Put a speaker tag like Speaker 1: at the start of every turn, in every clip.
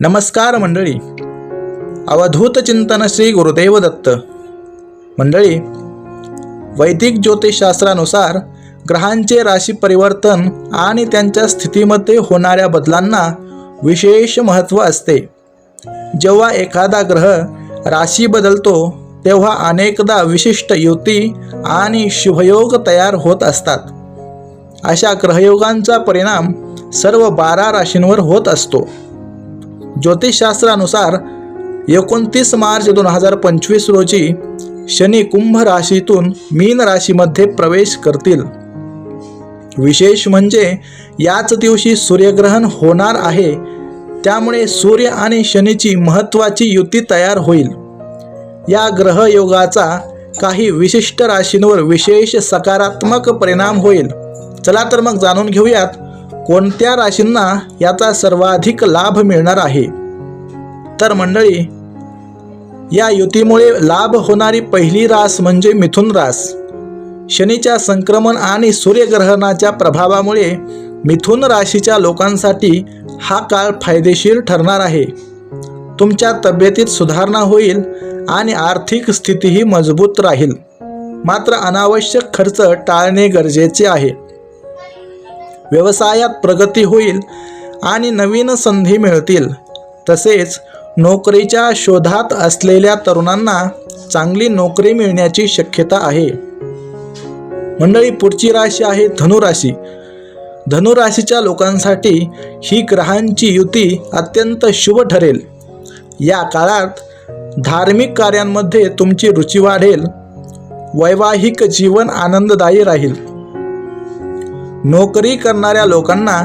Speaker 1: नमस्कार मंडळी. अवधूत चिंतन श्री गुरुदेव दत्त. मंडळी वैदिक ज्योतिषशास्त्रानुसार ग्रहांचे राशी परिवर्तन आणि त्यांच्या स्थितीमध्ये होणाऱ्या बदलांना विशेष महत्त्व असते. जेव्हा एखादा ग्रह राशी बदलतो तेव्हा अनेकदा विशिष्ट युती आणि शुभयोग तयार होत असतात. अशा ग्रहयोगांचा परिणाम सर्व बारा राशींवर होत असतो. ज्योतिषशास्त्रानुसार एकोणतीस मार्च दोन हजार पंचवीस रोजी शनी कुंभ राशीतून मीन राशीमध्ये प्रवेश करतील. विशेष म्हणजे याच दिवशी सूर्यग्रहण होणार आहे. त्यामुळे सूर्य आणि शनीची महत्त्वाची युती तयार होईल. या ग्रहयोगाचा काही विशिष्ट राशींवर विशेष सकारात्मक परिणाम होईल. चला तर मग जाणून घेऊयात कोणत्या राशींना याचा सर्वाधिक लाभ मिळणार आहे? तर मंडळी या युतीमुळे लाभ होणारी पहिली रास म्हणजे मिथुन रास. शनीच्या संक्रमण आणि सूर्यग्रहणाच्या प्रभावामुळे मिथुन राशीच्या लोकांसाठी हा काळ फायदेशीर ठरणार आहे. तुमच्या तब्येतीत सुधारणा होईल आणि आर्थिक स्थितीही मजबूत राहील. मात्र अनावश्यक खर्च टाळणे गरजेचे आहे. व्यवसायात प्रगती होईल आणि नवीन संधी मिळतील. तसेच नोकरीच्या शोधात असलेल्या तरुणांना चांगली नोकरी मिळण्याची शक्यता आहे. मंडळी पुढची राशी आहे धनुराशी. धनुराशीच्या लोकांसाठी ही ग्रहांची युती अत्यंत शुभ ठरेल. या काळात धार्मिक कार्यांमध्ये तुमची रुची वाढेल. वैवाहिक जीवन आनंददायी राहील. नोकरी करणाऱ्या लोकांना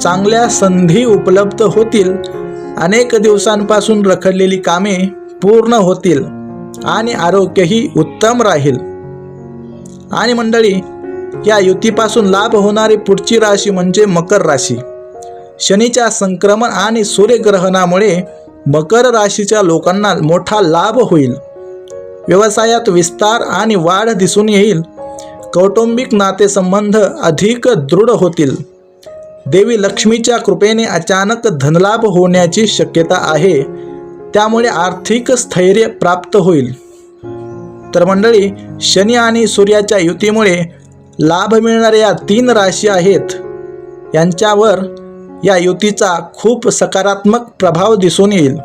Speaker 1: चांगल्या संधी उपलब्ध होतील. अनेक दिवसांपासून रखडलेली कामे पूर्ण होतील आणि आरोग्यही उत्तम राहील. आणि मंडळी या युतीपासून लाभ होणारी पुढची राशी म्हणजे मकर राशी. शनीच्या संक्रमण आणि सूर्यग्रहणामुळे मकर राशीच्या लोकांना मोठा लाभ होईल. व्यवसायात विस्तार आणि वाढ दिसून येईल. कौटुंबिक नातेसंबंध अधिक दृढ होतील. देवी लक्ष्मीच्या कृपेने अचानक धनलाभ होण्याची शक्यता आहे. त्यामुळे आर्थिक स्थैर्य प्राप्त होईल. तर मंडळी शनी आणि सूर्याच्या युतीमुळे लाभ मिळणाऱ्या तीन राशी आहेत. यांच्यावर या युतीचा खूप सकारात्मक प्रभाव दिसून येईल.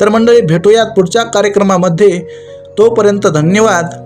Speaker 1: तर मंडळी भेटूयात पुढच्या कार्यक्रमामध्ये. तोपर्यंत धन्यवाद.